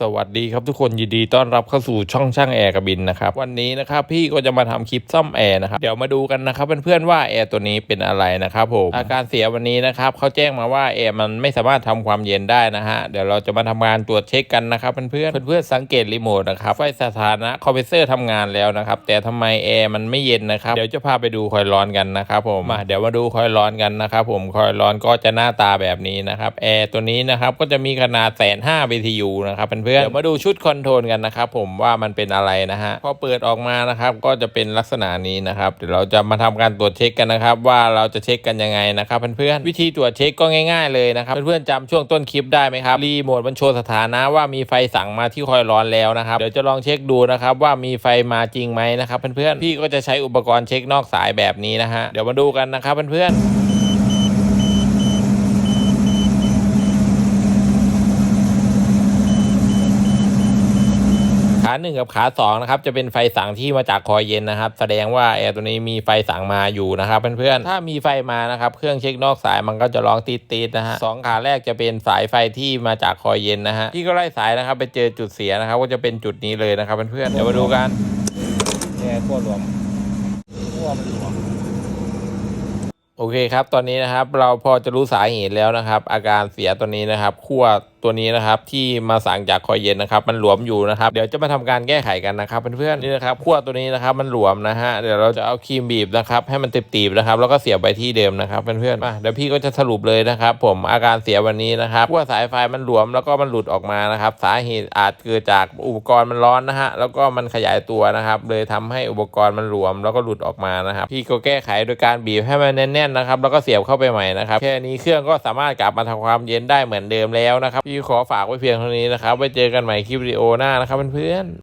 สวัสดีครับทุกคนยินดีต้อนรับเข้าสู่ช่องช่างแอร์กบินนะครับวันนี้นะครับพี่ก็จะมาทำคลิปซ่อมแอร์นะครับเดี๋ยวมาดูกันนะครับเพื่อนๆว่าแอร์ตัวนี้เป็นอะไรนะครับผมอาการเสียวันนี้นะครับเขาแจ้งมาว่าแอร์มันไม่สามารถทำความเย็นได้นะฮะเดี๋ยวเราจะมาทำการตรวจเช็คกันนะครับเพื่อนๆเพื่อนๆสังเกตรีโมทนะครับไฟสถานะคอมเพรสเซอร์ทำงานแล้วนะครับแต่ทำไมแอร์มันไม่เย็นนะครับเดี๋ยวจะพาไปดูคอยร้อนกันนะครับผมมาเดี๋ยวมาดูคอยร้อนกันนะครับผมคอยร้อนก็จะหน้าตาแบบนี้นะครับแอร์ตัวนี้นะครับก็จะมีขนาดแสนห้า BTU นะครับเพื่อนเดี๋ยวมาดูชุดคอนโทรลกันนะครับผมว่ามันเป็นอะไรนะฮะพอเปิดออกมานะครับก็จะเป็นลักษณะนี้นะครับเดี๋ยวเราจะมาทำการตรวจเช็คกันนะครับว่าเราจะเช็คกันยังไงนะครับเพื่อนๆวิธีตรวจเช็คก็ง่ายๆเลยนะครับเพื่อนๆจำช่วงต้นคลิปได้ไหมครับรีโมทมันโชว์สถานะว่ามีไฟสั่งมาที่คอยร้อนแล้วนะครับเดี๋ยวจะลองเช็คดูนะครับว่ามีไฟมาจริงไหมนะครับเพื่อนๆพี่ก็จะใช้อุปกรณ์เช็คนอกสายแบบนี้นะฮะเดี๋ยวมาดูกันนะครับเพื่อนๆ ขาหนึ่งกับขาสองนะครับจะเป็นไฟสั่งที่มาจากคอยเย็นนะครับ แสดงว่าแอร์ตัวนี้มีไฟสั่งมาอยู่นะครับเพื่อนๆถ้ามีไฟมานะครับเครื่องเช็คนอกสายมันก็จะร้องตีดๆนะฮะสองขาแรกจะเป็นสายไฟที่มาจากคอยเย็นนะฮะที่ก็ไล่สายนะครับไปเจอจุดเสียนะครับ ก็จะเป็นจุดนี้เลยนะครับเพื่อนๆเดี๋ยวมาดูกันแค่ขั้วรวมขั้วมันรวมโอเคครับ ตอนนี้นะครับ เราพอจะรู้สาเหตุแล้วนะครับ อาการเสียตัวนี้นะครับขั้ว ตัวนี้นะครับที่มาสั่งจากคอยเย็นนะครับมันหลวมอยู่นะครับเดี๋ยวจะมาทำการแก้ไขกันนะครับเพื่อนๆนี่นะครับขั้วตัวนี้นะครับมันหลวมนะฮะเดี๋ยวเราจะเอาครีมบีบนะครับให้มันตีบๆนะครับแล้วก็เสียบไปที่เดิมนะครับเพื่อนๆมาเดี๋ยวพี่ก็จะสรุปเลยนะครับผมอาการเสียวันนี้นะครับขั้วสายไฟมันหลวมแล้วก็มันหลุดออกมานะครับสาเหตุอาจเกิดจากอุปกรณ์มันร้อนนะฮะแล้วก็มันขยายตัวนะครับเลยทำให้อุปกรณ์มันหลวมแล้วก็หลุดออกมานะครับพี่ก็แก้ไขโดยการบีบให้มันแน่นๆนะครับแล้วก็เสียบเข้าไปใหม่นะครับแค่นี้เครื่องก็สามารถกลับมาทำความเย็นได้เหมือนเดิมแล้วนะครับพขอฝากไว้เพียงเท่านี้นะครับไว้เจอกันใหม่คลิปวิดีโอหน้านะครับเพื่อนๆ